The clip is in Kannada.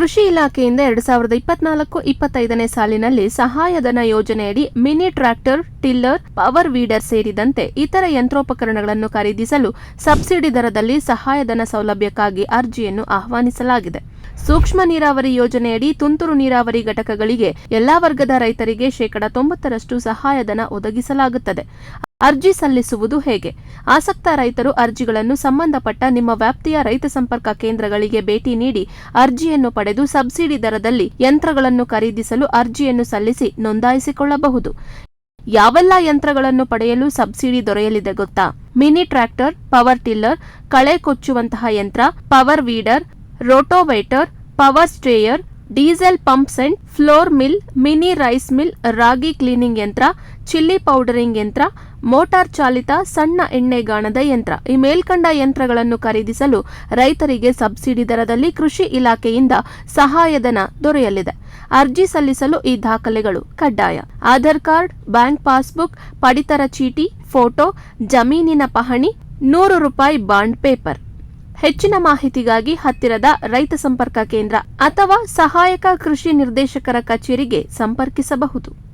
ಕೃಷಿ ಇಲಾಖೆಯಿಂದ ಎರಡ್ ಸಾವಿರದ ಇಪ್ಪತ್ನಾಲ್ಕು ಇಪ್ಪತ್ತೈದನೇ ಸಾಲಿನಲ್ಲಿ ಸಹಾಯಧನ ಯೋಜನೆಯಡಿ mini tractor, tiller, power weeder ಸೇರಿದಂತೆ ಇತರ ಯಂತ್ರೋಪಕರಣಗಳನ್ನು ಖರೀದಿಸಲು ಸಬ್ಸಿಡಿ ದರದಲ್ಲಿ ಸಹಾಯಧನ ಸೌಲಭ್ಯಕ್ಕಾಗಿ ಅರ್ಜಿಯನ್ನು ಆಹ್ವಾನಿಸಲಾಗಿದೆ. ಸೂಕ್ಷ್ಮ ನೀರಾವರಿ ಯೋಜನೆಯಡಿ ತುಂತುರು ನೀರಾವರಿ ಘಟಕಗಳಿಗೆ ಎಲ್ಲಾ ವರ್ಗದ ರೈತರಿಗೆ ಶೇಕಡಾ ತೊಂಬತ್ತರಷ್ಟು ಸಹಾಯಧನ ಒದಗಿಸಲಾಗುತ್ತದೆ. ಅರ್ಜಿ ಸಲ್ಲಿಸುವುದು ಹೇಗೆ? ಆಸಕ್ತ ರೈತರು ಅರ್ಜಿಗಳನ್ನು ಸಂಬಂಧಪಟ್ಟ ನಿಮ್ಮ ವ್ಯಾಪ್ತಿಯ ರೈತ ಸಂಪರ್ಕ ಕೇಂದ್ರಗಳಿಗೆ ಭೇಟಿ ನೀಡಿ ಅರ್ಜಿಯನ್ನು ಪಡೆದು ಸಬ್ಸಿಡಿ ದರದಲ್ಲಿ ಯಂತ್ರಗಳನ್ನು ಖರೀದಿಸಲು ಅರ್ಜಿಯನ್ನು ಸಲ್ಲಿಸಿ ನೋಂದಾಯಿಸಿಕೊಳ್ಳಬಹುದು. ಯಾವೆಲ್ಲ ಯಂತ್ರಗಳನ್ನು ಪಡೆಯಲು ಸಬ್ಸಿಡಿ ದೊರೆಯಲಿದೆ ಗೊತ್ತಾ? ಮಿನಿ ಟ್ರ್ಯಾಕ್ಟರ್, ಪವರ್ ಟಿಲ್ಲರ್, ಕಳೆ ಕೊಚ್ಚುವಂತಹ ಯಂತ್ರ, power weeder, rotavator, power sprayer diesel pump set flour mill, mini rice mill, ragi cleaning ಯಂತ್ರ, ಚಿಲ್ಲಿ ಪೌಡರಿಂಗ್ ಯಂತ್ರ, ಮೋಟಾರ್ ಚಾಲಿತ ಸಣ್ಣ ಎಣ್ಣೆಗಾಣದ ಯಂತ್ರ. ಈ ಮೇಲ್ಕಂಡ ಯಂತ್ರಗಳನ್ನು ಖರೀದಿಸಲು ರೈತರಿಗೆ ಸಬ್ಸಿಡಿ ದರದಲ್ಲಿ ಕೃಷಿ ಇಲಾಖೆಯಿಂದ ಸಹಾಯಧನ ದೊರೆಯಲಿದೆ. ಅರ್ಜಿ ಸಲ್ಲಿಸಲು ಈ ದಾಖಲೆಗಳು ಕಡ್ಡಾಯ. ಆಧಾರ್ ಕಾರ್ಡ್, ಬ್ಯಾಂಕ್ ಪಾಸ್ಬುಕ್, ಪಡಿತರ ಚೀಟಿ, ಫೋಟೋ, ಜಮೀನಿನ ಪಹಣಿ, ನೂರು ರೂಪಾಯಿ ಬಾಂಡ್ ಪೇಪರ್. ಹೆಚ್ಚಿನ ಮಾಹಿತಿಗಾಗಿ ಹತ್ತಿರದ ರೈತ ಸಂಪರ್ಕ ಕೇಂದ್ರ ಅಥವಾ ಸಹಾಯಕ ಕೃಷಿ ನಿರ್ದೇಶಕರ ಕಚೇರಿಗೆ ಸಂಪರ್ಕಿಸಬಹುದು.